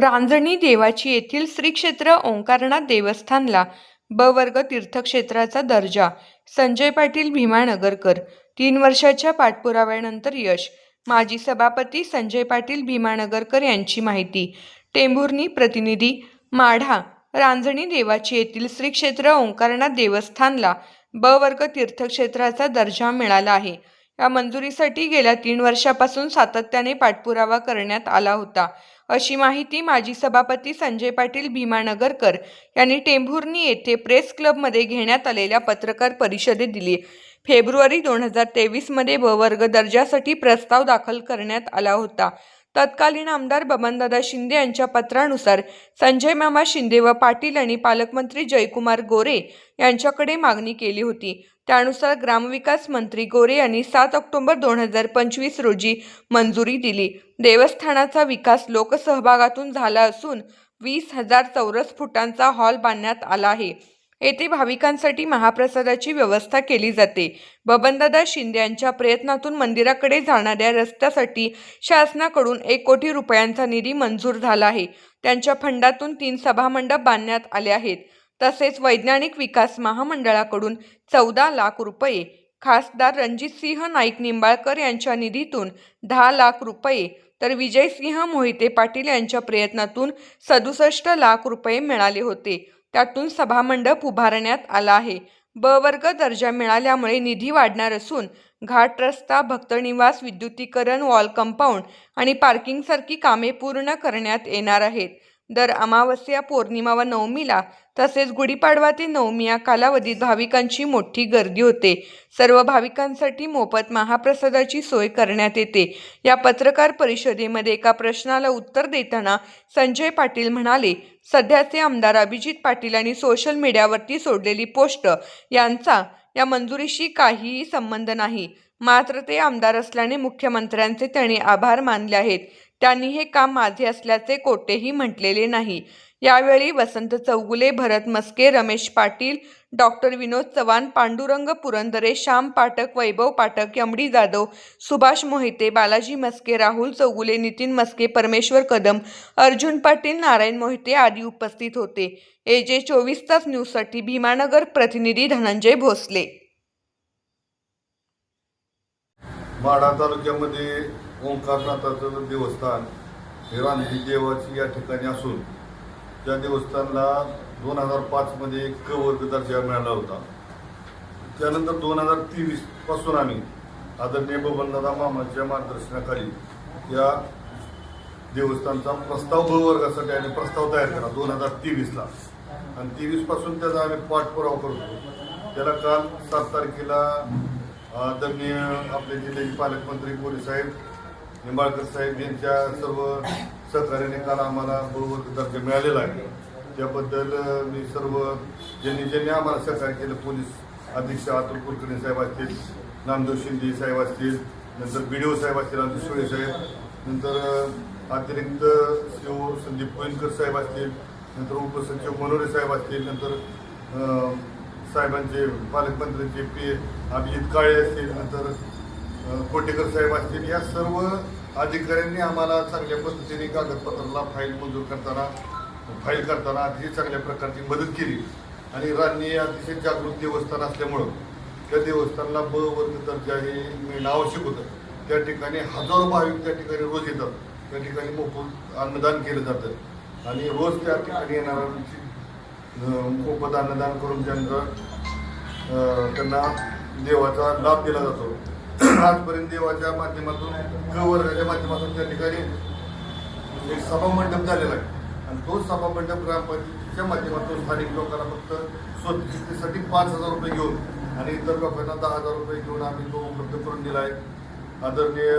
रांजणी देवाची येथील श्री क्षेत्र ओंकारनाथ देवस्थानला ब वर्ग तीर्थक्षेत्राचा दर्जा. संजय पाटील भीमानगरकर तीन वर्षाच्या पाठपुराव्यानंतर यश. माजी सभापती संजय पाटील भीमानगरकर यांची माहिती. टेंभुर्णी प्रतिनिधी. माढा. रांजणी देवाची येथील श्री क्षेत्र ओंकारनाथ देवस्थानला ब वर्ग तीर्थक्षेत्राचा दर्जा मिळाला आहे. या मंजुरीसाठी गेल्या तीन वर्षापासून सातत्याने पाठपुरावा करण्यात आला होता. अशी माहिती माजी सभापती संजय पाटील भीमानगरकर यांनी टेंभुर्णी येथे प्रेस क्लबमध्ये घेण्यात आलेल्या पत्रकार परिषदेत दिली. फेब्रुवारी दोन हजार तेवीसमध्ये ब वर्ग दर्जासाठी प्रस्ताव दाखल करण्यात आला होता. तत्कालीन आमदार बबनदादा शिंदे यांच्या पत्रानुसार संजय मामा शिंदे व पाटील यांनी पालकमंत्री जयकुमार गोरे यांच्याकडे मागणी केली होती. त्यानुसार ग्रामविकास मंत्री गोरे यांनी सात ऑक्टोबर दोन हजार पंचवीस रोजी मंजुरी दिली. देवस्थानाचा विकास लोकसहभागातून झाला असून वीस हजार चौरस फुटांचा हॉल बांधण्यात आला आहे. येथे भाविकांसाठी महाप्रसादाची व्यवस्था केली जाते. बबनदादा शिंदे यांच्या प्रयत्नातून मंदिराकडे जाणाऱ्या रस्त्यासाठी शासनाकडून एक कोटी रुपयांचा निधी मंजूर झाला आहे. त्यांच्या फंडातून तीन सभामंडप बांधण्यात आले आहेत. तसेच वैज्ञानिक विकास महामंडळाकडून चौदा लाख रुपये खासदार रणजितसिंह नाईक निंबाळकर यांच्या निधीतून दहा लाख रुपये तर विजयसिंह मोहिते पाटील यांच्या प्रयत्नातून सदुसष्ट लाख रुपये मिळाले होते. त्यातून सभामंडप उभारण्यात आला आहे. ब वर्ग दर्जा मिळाल्यामुळे निधी वाढणार असून घाट रस्ता भक्तनिवास विद्युतीकरण वॉल कंपाऊंड आणि पार्किंगसारखी कामे पूर्ण करण्यात येणार आहेत. दर अमावस्या पौर्णिमा व नवमीला तसेच गुढीपाडवा ते नवमी या कालावधीत भाविकांची मोठी गर्दी होते. सर्व भाविकांसाठी मोफत महाप्रसादाची सोय करण्यात येते. या पत्रकार परिषदेमध्ये एका प्रश्नाला उत्तर देताना संजय पाटील म्हणाले सध्याचे आमदार अभिजित पाटील यांनी सोशल मीडियावरती सोडलेली पोस्ट यांचा या मंजुरीशी काहीही संबंध नाही. मात्र ते आमदार असल्याने मुख्यमंत्र्यांचे त्यांनी आभार मानले आहेत. त्यांनी हे काम माझे असल्याचे कोठेही म्हटलेले नाही. यावेळी वसंत चौगुले भरत मस्के रमेश पाटील डॉक्टर विनोद चव्हाण पांडुरंग पुरंदरे श्याम पाठक वैभव पाठक यमडी जाधव सुभाष मोहिते बालाजी मस्के राहुल चौगुले नितीन मस्के परमेश्वर कदम अर्जुन पाटील नारायण मोहिते आदी उपस्थित होते. ए जे चोवीस तास न्यूजसाठी भीमानगर प्रतिनिधी धनंजय भोसले. माढा तालुक्यामध्ये ओंकारनाथाचं देवस्थान हे रानजी देवाची या ठिकाणी असून त्या देवस्थानला दोन हजार पाचमध्ये क वर्ग दर्जा मिळाला होता. त्यानंतर दोन हजार तेवीसपासून आम्ही आदरणीय बबनदादा मामाच्या मार्गदर्शनाखाली या देवस्थानचा प्रस्ताव ब वर्गासाठी आणि प्रस्ताव तयार केला दोन हजार तेवीसला. आणि तेवीसपासून त्याचा आम्ही पाठपुरावा करतो. त्याला काल सात तारखेला आदरणीय आपले जिल्ह्याचे पालकमंत्री गोरे साहेब निंबाळकर साहेब यांच्या सर्व सहकार्याने काल आम्हाला बरोबर दर्जा मिळालेला आहे. त्याबद्दल मी सर्व ज्यांनी ज्यांनी आम्हाला सहकार्य केलं पोलीस अधीक्षक अतुल कुलकर्णी साहेब असतील नामदेव शिंदे साहेब असतील नंतर बी डी ओ साहेब असतील आमचे सुळे साहेब नंतर अतिरिक्त सी ओ संदीप कोईनकर साहेब असतील नंतर उपसचिव मनोरे साहेब असतील नंतर साहेबांचे पालकमंत्र्यांचे पी अभिजित काळे असतील नंतर कोटेकर साहेब असतील या सर्व अधिकाऱ्यांनी आम्हाला चांगल्या पद्धतीने कागदपत्राला फाईल मंजूर करताना फाईल करताना अतिशय चांगल्या प्रकारची मदत केली. आणि राणी अतिशय जागृत देवस्थान असल्यामुळं त्या देवस्थानला ब वर्ग दर्जा हे मिळणं आवश्यक होतं. त्या ठिकाणी हजारो भाविक त्या ठिकाणी रोज येतात. त्या ठिकाणी मोफत अन्नदान केलं जातं. आणि रोज त्या ठिकाणी येणाऱ्यांची मोफत अन्नदान करून त्यांचा त्यांना देवाचा लाभ दिला जातो. आजपर्यंत देवाच्या माध्यमातून क वर्गाच्या माध्यमातून त्या ठिकाणी एक सभामंडप झालेला आहे. आणि तो सभामंडप ग्रामपंचायतीच्या माध्यमातून स्थानिक लोकांना फक्त स्वच्छतेसाठी पाच हजार रुपये घेऊन आणि इतर लोकांना दहा हजार रुपये घेऊन आम्ही तो उपलब्ध करून दिला आहे. आदरणीय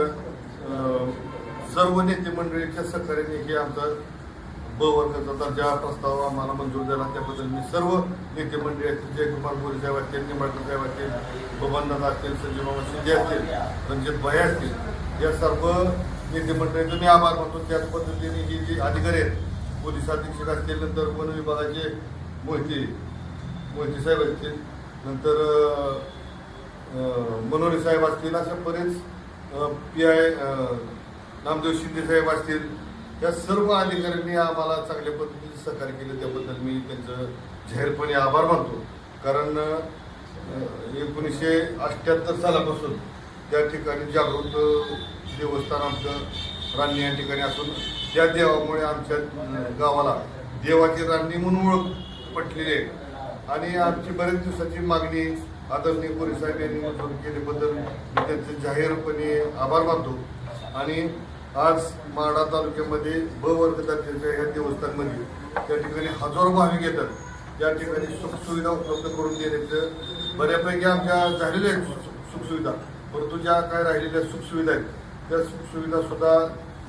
सर्व नेते मंडळीच्या सहकार्याने हे आमचं ब वर्गाचा दर्जा प्रस्ताव आम्हाला मंजूर झाला. त्याबद्दल मी सर्व नेते मंडळी असतील जयकुमार मोरे साहेब असतील निंबाळकर साहेब असतील बबनदादा असतील संजय शिंदे असतील रणजित भाई असतील या सर्व नेते मंडळींचे मी आभार मानतो. त्याच पद्धतीने ही जी अधिकारी आहेत पोलीस अधीक्षक असतील नंतर वन विभागाचे मोहिती मोहिती साहेब असतील नंतर अं, मनोरे साहेब असतील अशा बरेच पी आय नामदेव शिंदे साहेब असतील या सर्व अधिकाऱ्यांनी आम्हाला चांगल्या पद्धतीने सहकार्य केलं. त्याबद्दल मी त्यांचं जाहीरपणे आभार मानतो. कारण एकोणीसशे अठ्ठ्याहत्तर सालापासून त्या ठिकाणी जागृत देवस्थान आमचं रान्नी या ठिकाणी असून त्या देवामुळे आमच्या गावाला देवाची रान्नी म्हणून ओळख पटलेली आहे. आणि आमची बरेच दिवसाची मागणी आदरणीय गोरे साहेब यांनी मंजूर केल्याबद्दल मी त्यांचे जाहीरपणे आभार मानतो. आणि आज माढा तालुक्यामध्ये ब वर्ग दर्जाच्या ह्या देवस्थानमध्ये त्या ठिकाणी हजारो भाविक येतात. त्या ठिकाणी सुखसुविधा उपलब्ध करून देण्याचं बऱ्यापैकी आमच्या झालेल्या आहेत सुखसुविधा. परंतु ज्या काय राहिलेल्या सुखसुविधा आहेत त्या सुखसुविधा सुद्धा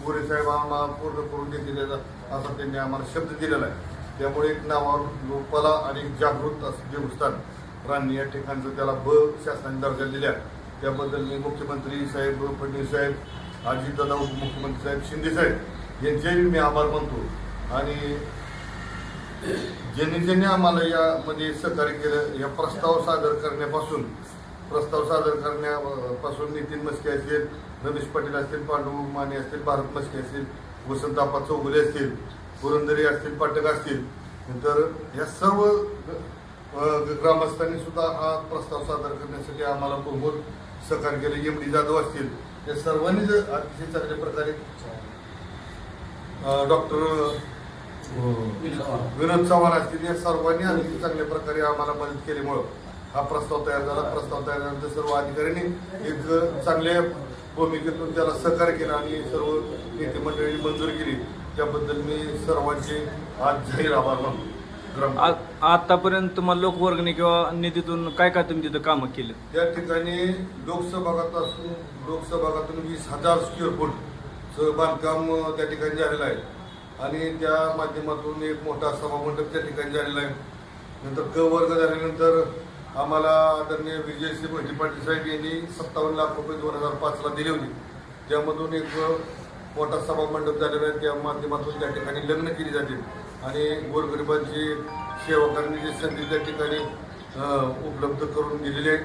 गोरे साहेब आम्हाला पूर्ण करून देतील असा त्यांनी आम्हाला शब्द दिलेला आहे. त्यामुळे एक नावावर लोपाला आणि एक जागृत असं देवस्थान रांनी या ठिकाणचं त्याला ब शासनाने दर्जा दिल्या त्याबद्दल मी मुख्यमंत्री साहेब फडणवीस साहेब अजितदादा उपमुख्यमंत्री साहेब शिंदे साहेब यांचेही मी आभार मानतो. आणि ज्यांनी ज्यांनी आम्हाला यामध्ये सहकार्य केलं या प्रस्ताव सादर करण्यापासून प्रस्ताव सादर करण्यापासून नितीन मस्के असतील रमेश पाटील असतील पांडू माने असतील भारत मस्के असतील वसंतापा चौगुले असतील पुरंदरी असतील पाठक असतील नंतर या सर्व ग्रामस्थांनी सुद्धा हा प्रस्ताव सादर करण्यासाठी आम्हाला भरपूर सहकार्य केलं एम डी जाधव असतील या सर्वांनीच अतिशय चांगल्या प्रकारे डॉक्टर विनोद चव्हाण. असतील या सर्वांनी अतिशय चांगल्या प्रकारे आम्हाला मदत केल्यामुळं हा प्रस्ताव तयार झाला. प्रस्ताव तयार झाल्यानंतर सर्व अधिकाऱ्यांनी एक चांगल्या भूमिकेतून त्याला सहकार्य केलं आणि सर्व नेते मंडळी मंजूर केली. त्याबद्दल मी सर्वांचे आज जाहीर आभार मानतो. ग्राम आतापर्यंत तुम्हाला लोकवर्गणी किंवा निधीतून काय काय तुम्ही तिथं कामं केलं त्या ठिकाणी लोकसभागात असून लोकसभागातून वीस हजार स्क्वेअर फूटचं बांधकाम त्या ठिकाणी झालेलं आहे. आणि त्या माध्यमातून एक मोठा सभामंडप त्या ठिकाणी झालेला आहे. नंतर क वर्ग झाल्यानंतर आम्हाला आदरणीय विजयसिंह मोहिते पाटील साहेब यांनी सत्तावन्न लाख रुपये दोन हजार पाचला दिले होते. त्यामधून एक मोठा सभामंडप झालेला आहे. त्या माध्यमातून त्या ठिकाणी लग्न केली जातील आणि गोरगरिबांची सेवा करण्याची संधी त्या ठिकाणी उपलब्ध करून दिलेली आहे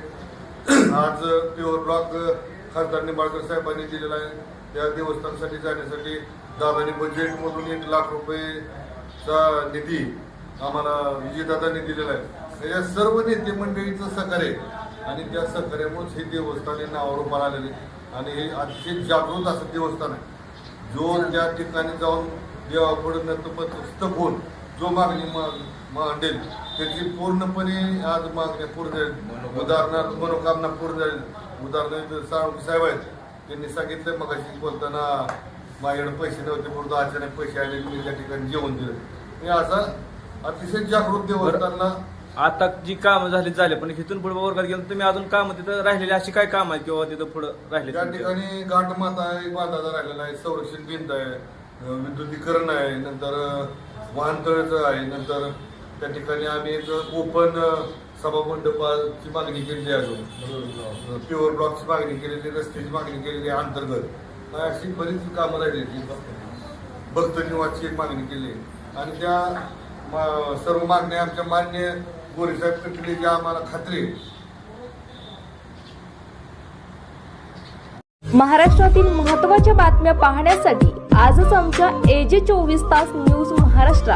आज प्युअर ब्लॉक खासदार निंबाळकर साहेबांनी दिलेला आहे. त्या देवस्थानसाठी जाण्यासाठी दादानी बजेटमधून एक लाख रुपयेचा निधी आम्हाला विजयदादांनी दिलेला आहे. तर या सर्व नेते मंडळीचं सहकार्य आणि त्या सहकार्यामुळेच हे देवस्थान हे नावावर आलेले आणि हे अतिशय जागृत असं देवस्थान आहे. जो त्या ठिकाणी जाऊन देवापुढे नतमस्तक होऊन जो मागणी मांडेल. त्याची पूर्णपणे आज मागण्या पूर्ण झाली. उदाहरणार्थ मनोकामना पूर्ण झाली. उदाहरणार्थ साहेब आहेत. त्यांनी सांगितलं मग बोलताना माझ्याकडे पैसे नव्हते परंतु अचानक पैसे आले मी त्या ठिकाणी जेवण दिलं. हे असं अतिशय जागृत देवस्थानला आता जी कामं झाली झाले पण इथून पुढे वर्गात गेलो तुम्ही अजून कामं तिथं राहिलेली अशी काय काम आहेत किंवा तिथं पुढे राहिले त्या ठिकाणी घाटमाता आहे बांधाचा राहिलेला आहे संरक्षण भिंत आहे विद्युतीकरण आहे नंतर वाहनतळचं आहे नंतर त्या ठिकाणी आम्ही एक ओपन सभामंडपाची मागणी केलेली आहे अजून. प्युअर ब्लॉकची मागणी केलेली रस्त्याची मागणी केलेली आहे अंतर्गत. अशी बरीच कामं राहिलेली भक्त निवासची एक मागणी केली. आणि त्या सर्व मागण्या आमच्या मान्य गोरेसाहेब कटलेची आम्हाला खात्री महाराष्ट्रातील महत्त्वाच्या बातम्या पाहण्यासाठी आजच आमच्या एजे चोवीस तास न्यूज महाराष्ट्र